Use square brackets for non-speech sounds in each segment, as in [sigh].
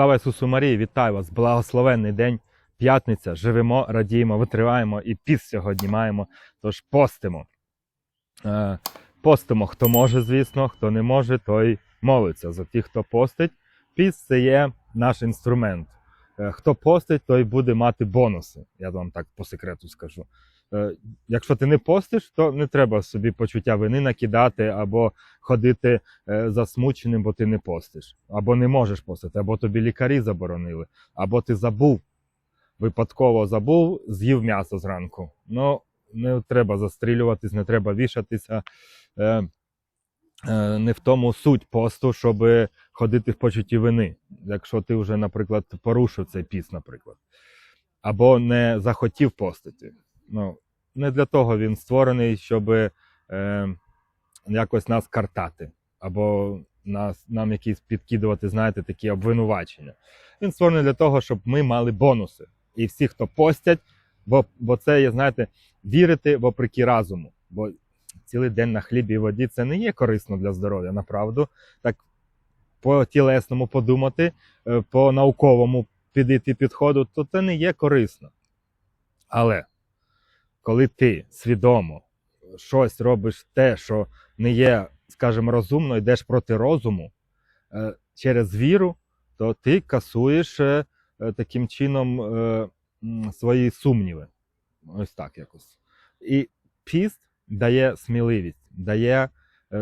Слава Ісусу Марії, вітаю вас! Благословенний день, п'ятниця. Живемо, радіємо, витриваємо і піс сьогодні маємо. Тож постимо. Е, Постимо, хто може, звісно, хто не може, той молиться. За тих, хто постить. Піс це є наш інструмент. Е, Хто постить, той буде мати бонуси. Я вам так по секрету скажу. Е, Якщо ти не постиш, то не треба собі почуття вини накидати або ходити е, засмученим, бо ти не постиш, або не можеш постити, або тобі лікарі заборонили, або ти забув, випадково забув, з'їв м'ясо зранку. Ну, не треба застрілюватись, не треба вішатися. Е, не в тому суть посту, щоб ходити в почутті вини. Якщо ти вже, наприклад, порушив цей піс, наприклад, або не захотів постити. Ну, не для того він створений, щоб е, якось нас картати, або нас, нам якісь підкидувати, знаєте, такі обвинувачення. Він створений для того, щоб ми мали бонуси. І всі, хто постять, бо, бо це є, знаєте, вірити вопреки разуму. Бо цілий день на хлібі і воді це не є корисно для здоров'я, направду. Так по тілесному подумати, е, по науковому підійти підходу, то це не є корисно. Але коли ти свідомо щось робиш те, що не є, скажімо, розумно, йдеш проти розуму е, через віру, то ти касуєш е, е, таким чином свої сумніви. Ось так якось. І піст дає сміливість, дає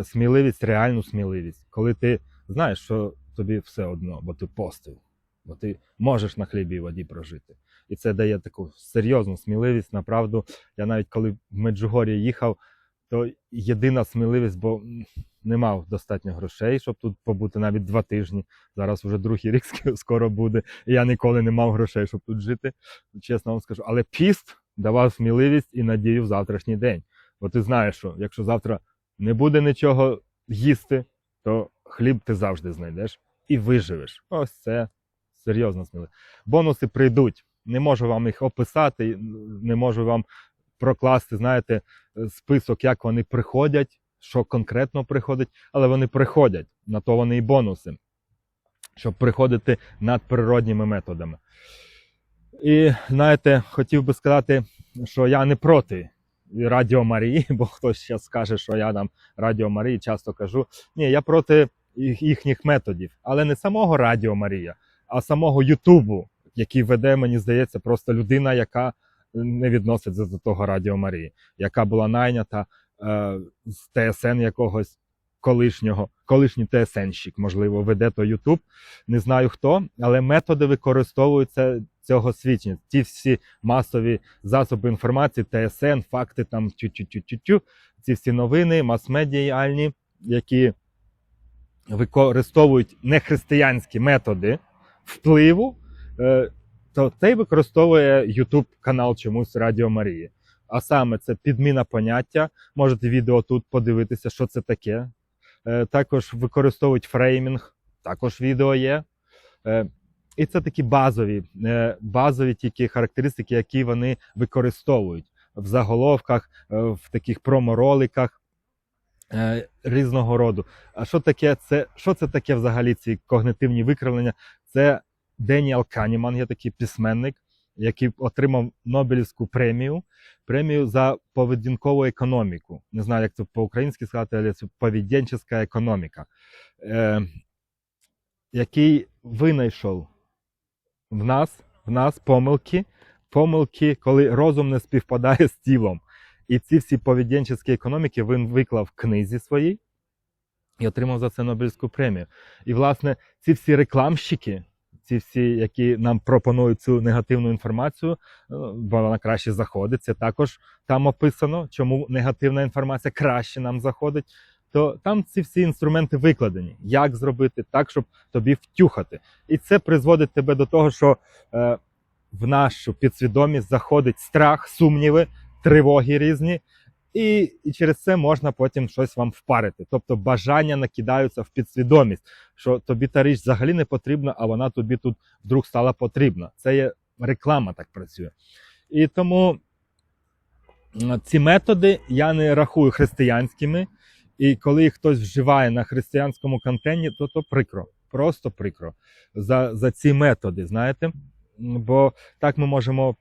сміливість, реальну сміливість, коли ти знаєш, що тобі все одно, бо ти постив, бо ти можеш на хлібі і воді прожити. І це дає таку серйозну сміливість. Направду, я навіть коли в Меджугорі їхав, то єдина сміливість, бо не мав достатньо грошей, щоб тут побути навіть два тижні. Зараз вже другий рік скоро буде. І я ніколи не мав грошей, щоб тут жити. Чесно вам скажу. Але піст давав сміливість і надію в завтрашній день. Бо ти знаєш, що якщо завтра не буде нічого їсти, то хліб ти завжди знайдеш і виживеш. Ось це серйозно сміливість. Бонуси прийдуть. Не можу вам їх описати, не можу вам прокласти, знаєте, список, як вони приходять, що конкретно приходить, але вони приходять. На то вони і бонуси, щоб приходити надприродніми методами. І знаєте, хотів би сказати, що я не проти Радіо Марії, бо хтось зараз скаже, що я там Радіо Марії часто кажу. Ні, я проти їхніх методів, але не самого Радіо Марія, а самого Ютубу, який веде, мені здається, просто людина, яка не відноситься до того Радіо Марії, яка була найнята е, з ТСН якогось колишнього, колишній ТСНщик, можливо, веде то Ютуб. Не знаю хто, але методи використовуються цього свідчення. Ті всі масові засоби інформації, ТСН, факти там тю-тю-тю-тю-тю, ці всі новини, мас-медіальні, які використовують нехристиянські методи впливу, е, то цей використовує YouTube канал чомусь Радіо Марії. А саме це підміна поняття. Можете відео тут подивитися, що це таке. Е, Також використовують фреймінг, також відео є. Е, І це такі базові, базові тільки характеристики, які вони використовують в заголовках, в таких промороликах різного роду. А що таке це? Що це таке взагалі ці когнитивні викривлення? Це Деніел Каніман, є такий письменник, який отримав Нобелівську премію, премію за поведінкову економіку. Не знаю, як це по-українськи сказати, але це поведінческа економіка, е, який винайшов в нас, в нас помилки, помилки, коли розум не співпадає з тілом. І ці всі поведінчі економіки він виклав в книзі своїй і отримав за це Нобелівську премію. І, власне, ці всі рекламщики, ці всі, які нам пропонують цю негативну інформацію, е, бо вона краще заходить. Це також там описано, чому негативна інформація краще нам заходить. То там ці всі інструменти викладені, як зробити так, щоб тобі втюхати. І це призводить тебе до того, що е, в нашу підсвідомість заходить страх, сумніви, тривоги різні, і, і через це можна потім щось вам впарити. Тобто бажання накидаються в підсвідомість, що тобі та річ взагалі не потрібна, а вона тобі тут вдруг стала потрібна. Це є реклама так працює. І тому ці методи я не рахую християнськими. І коли їх хтось вживає на християнському контенті, то то прикро. просто прикро за, за ці методи, знаєте. Бо так ми можемо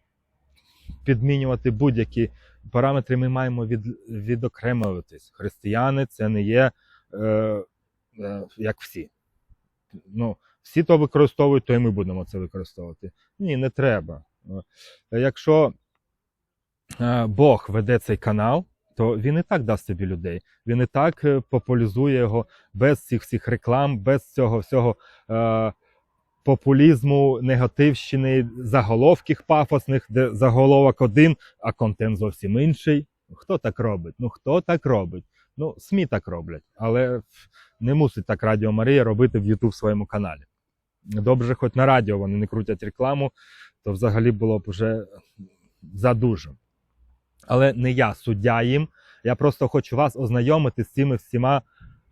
підмінювати будь-які параметри, ми маємо від, відокремлюватись. Християни це не є е, е, як всі. Ну, всі то використовують, то і ми будемо це використовувати. Ні, не треба. Е, Якщо е, Бог веде цей канал, то він і так дасть тобі людей. Він і так е, популяризує його без цих всіх реклам, без цього всього е, популізму, негативщини, заголовків пафосних, де заголовок один, а контент зовсім інший. Хто так робить? Ну хто так робить? Ну, СМІ так роблять, але не мусить так Радіо Марія робити в YouTube своєму каналі. Добре, хоч на радіо вони не крутять рекламу, то взагалі було б вже задуже. Але не я суддя їм. Я просто хочу вас ознайомити з цими всіма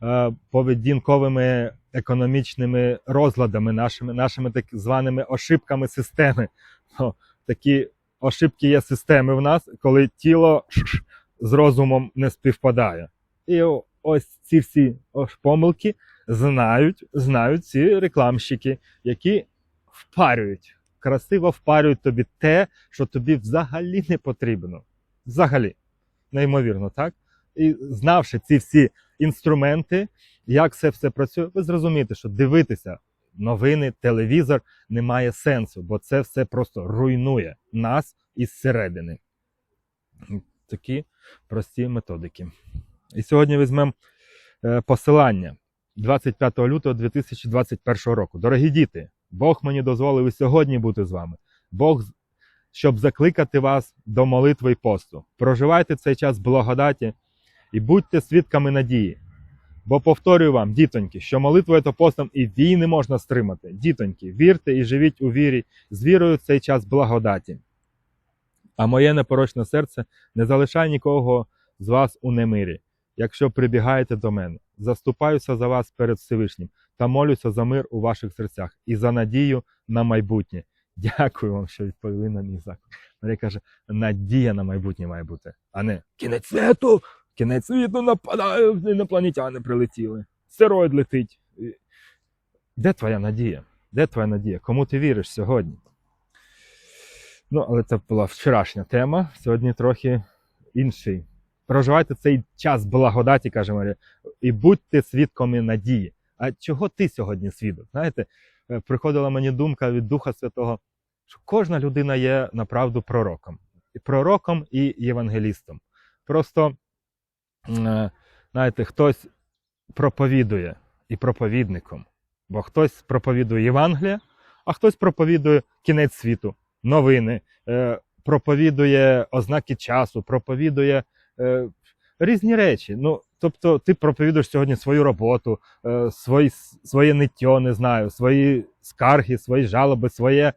е, поведінковими економічними розладами, нашими, нашими так званими ошибками системи. О, такі ошибки є системи в нас, коли тіло з розумом не співпадає. І ось ці всі помилки знають, знають ці рекламщики, які впарюють, красиво впарюють тобі те, що тобі взагалі не потрібно. Взагалі. Неймовірно, так? І знавши ці всі інструменти, як це все працює, ви зрозумієте, що дивитися новини, телевізор не має сенсу, бо це все просто руйнує нас із середини. Такі прості методики. І сьогодні візьмемо е, посилання 25 лютого 2021 року. Дорогі діти, Бог мені дозволив і сьогодні бути з вами. Бог, щоб закликати вас до молитви і посту. Проживайте цей час благодаті і будьте свідками надії. Бо повторюю вам, дітоньки, що молитвою та постом і війни можна стримати. Дітоньки, вірте і живіть у вірі, з вірою в цей час благодаті. А моє непорочне серце не залишає нікого з вас у немирі, якщо прибігаєте до мене. Заступаюся за вас перед Всевишнім та молюся за мир у ваших серцях і за надію на майбутнє. Дякую вам, що відповіли на мій заклик. Марія каже, надія на майбутнє має бути, а не кінець світу, кінець світу нападає, інопланетяни прилетіли. Стероїд летить. Де твоя надія? Де твоя надія? Кому ти віриш сьогодні? Ну, але це була вчорашня тема. Сьогодні трохи інший. Проживайте цей час благодаті, каже Марія, і будьте свідками надії. А чого ти сьогодні свідок? Знаєте, е, приходила мені думка від Духа Святого, що кожна людина є направду пророком. І пророком і євангелістом. Просто, е, знаєте, хтось проповідує і проповідником, бо хтось проповідує Євангелія, а хтось проповідує кінець світу, новини, е, проповідує ознаки часу, проповідує е, різні речі. Ну, тобто, ти проповідуєш сьогодні свою роботу, е, свої, своє ниття, не знаю, свої скарги, свої жалоби, своє,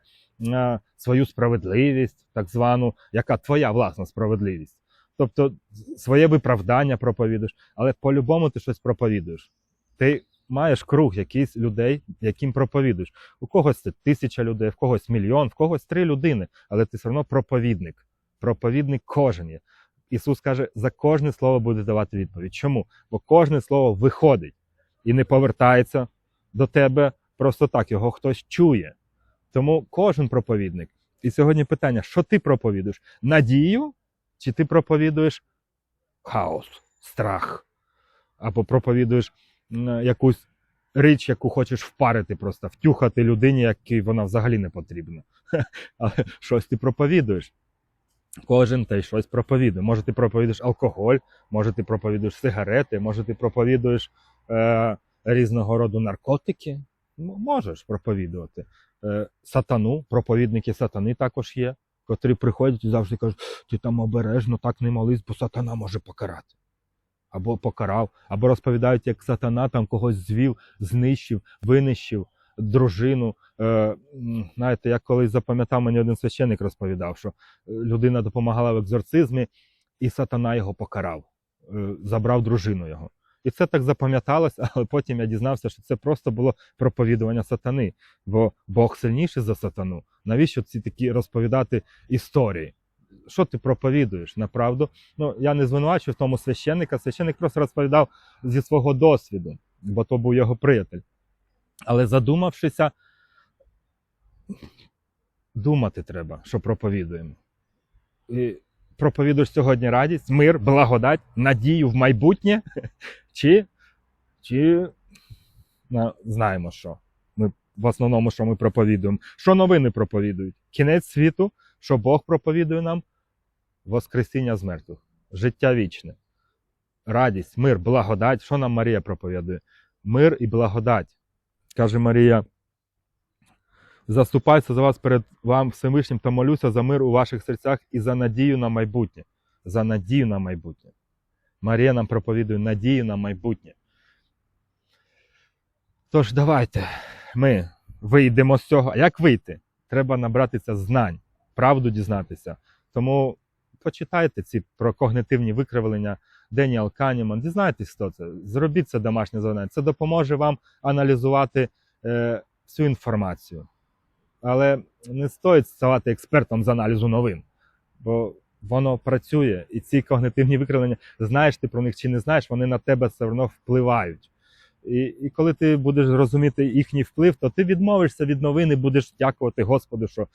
е, свою справедливість, так звану, яка твоя власна справедливість. Тобто своє виправдання проповідуєш, але по-любому ти щось проповідуєш. Ти маєш круг якийсь людей, яким проповідуєш. У когось це тисяча людей, в когось мільйон, в когось три людини, але ти все одно проповідник. Проповідник кожен є. Ісус каже, за кожне слово буде давати відповідь. Чому? Бо кожне слово виходить і не повертається до тебе просто так, його хтось чує. Тому кожен проповідник. І сьогодні питання: що ти проповідуєш? Надію? Чи ти проповідуєш хаос, страх? Або проповідуєш якусь річ, яку хочеш впарити, просто втюхати людині, якій вона взагалі не потрібна. [laughs] Але щось ти проповідуєш. Кожен та щось проповідує. Може, ти проповідуєш алкоголь, може, ти проповідуєш сигарети, може, ти проповідуєш е, різного роду наркотики. Можеш проповідувати. Е, сатану, проповідники сатани також є, котрі приходять і завжди кажуть, ти там обережно так не молись, бо сатана може покарати. Або покарав, або розповідають, як сатана там когось звів, знищив, винищив дружину. Е, знаєте, я колись запам'ятав, мені один священник розповідав, що е, людина допомагала в екзорцизмі, і сатана його покарав, е, забрав дружину його. І це так запам'яталось, [laughs] але потім я дізнався, що це просто було проповідування сатани, бо Бог сильніший за сатану. Навіщо ці такі розповідати історії? Що ти проповідуєш? Направду? Ну, я не звинувачую в тому священника. Священник просто розповідав зі свого досвіду, бо то був його приятель. Але задумавшися, думати треба, що проповідуємо. І проповідуєш сьогодні радість, мир, благодать, надію в майбутнє, [laughs] чи, чи ну, знаємо що. В основному, що ми проповідуємо. Що новини проповідують? Кінець світу, що Бог проповідує нам Воскресіння з мертвих, життя вічне, радість, мир, благодать. Що нам Марія проповідує? Мир і благодать. Каже Марія. Заступаюся за вас перед вам Всевишнім та молюся за мир у ваших серцях і за надію на майбутнє. За надію на майбутнє. Марія нам проповідує надію на майбутнє. Тож давайте ми вийдемо з цього. А як вийти? Треба набратися знань, правду дізнатися. Тому почитайте ці про когнитивні викривлення Деніел Каніман, дізнайтесь, хто це. Зробіть це домашнє завдання. Це допоможе вам аналізувати е, всю інформацію. Але не стоїть ставати експертом з аналізу новин, бо воно працює, і ці когнитивні викривлення, знаєш ти про них чи не знаєш, вони на тебе все одно впливають. І, і коли ти будеш розуміти їхній вплив, то ти відмовишся від новин і будеш дякувати Господу, що е,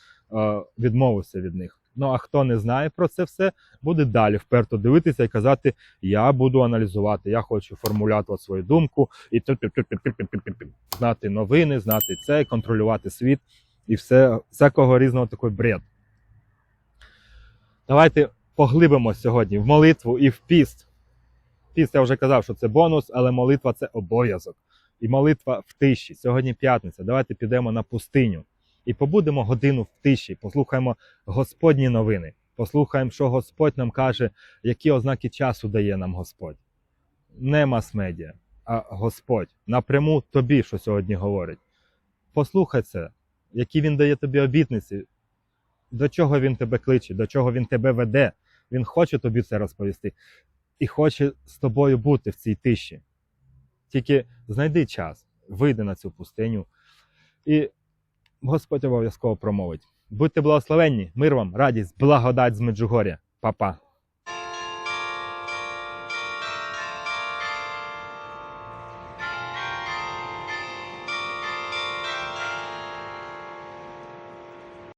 відмовився від них. Ну а хто не знає про це все, буде далі вперто дивитися і казати: Я буду аналізувати, я хочу формулювати свою думку і знати новини, знати це, контролювати світ і все, всякого різного такий бред. Давайте поглибимо сьогодні в молитву і в піст. Піст я вже казав, що це бонус, але молитва це обов'язок. І молитва в тиші. Сьогодні п'ятниця. Давайте підемо на пустиню і побудемо годину в тиші, послухаємо Господні новини, послухаємо, що Господь нам каже, які ознаки часу дає нам Господь. Не мас-медіа, а Господь напряму тобі, що сьогодні говорить. Послухай це, які він дає тобі обітниці, до чого він тебе кличе, до чого він тебе веде. Він хоче тобі це розповісти і хоче з тобою бути в цій тиші. Тільки знайди час, вийди на цю пустиню, і Господь обов'язково промовить. Будьте благословенні, мир вам, радість, благодать з Меджугоря. Па-па.